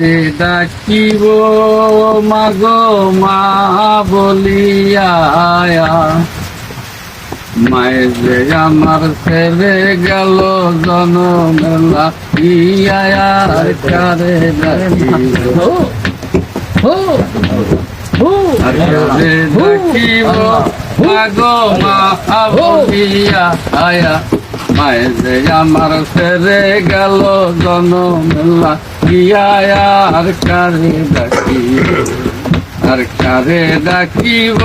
ডাকিব মাগো মা বলিয়া মায়ে যে আমার ছেড়ে গেল জনমেলা কারে ডাকিব। মাগো মা বলিয়া আয়া। মায়ে যে আমার ছেড়ে গেল জনমেলা ইয়ার কারে ডাকিব, আর কারে ডাকিব,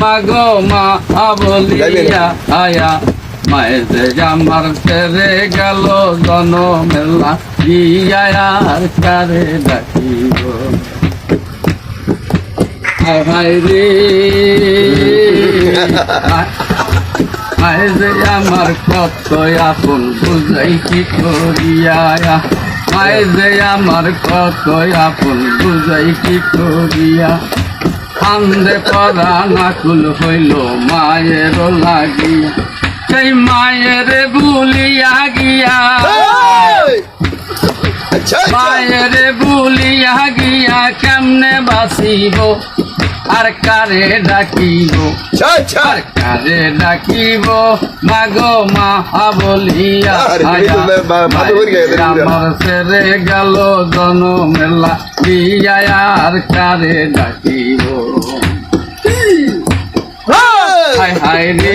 মাগো মা বলিয়া আয়া। মায়ে যে আমার ছেড়ে গেল জনমেলা ইয়া আর কারে ডাকিব। হায় রে। হায় যে আমার কত আপন বুঝাই কি করিয়া হায় যে আমার কত আপন, বুঝাই কি করিয়া? খান্দে পরা নাকুল হইল মায়ের লাগিয়া। সেই মায়ের ভুলিয়া গিয়া মায়ের ভুলিয়া গিয়া কেমনে বাসিব আর কারে ডাকিব? আর কারে ডাকিব? মাগো মা বলিয়া। আমার ছেড়ে গেল জনমেলা। দিয়া আর কারে ডাকিব? হায় হায় রে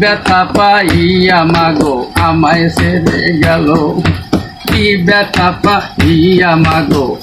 ব্যথা পাইয়া মাগো আমায় সেরে গেল। কি ব্যথা পাইয়া মাগো।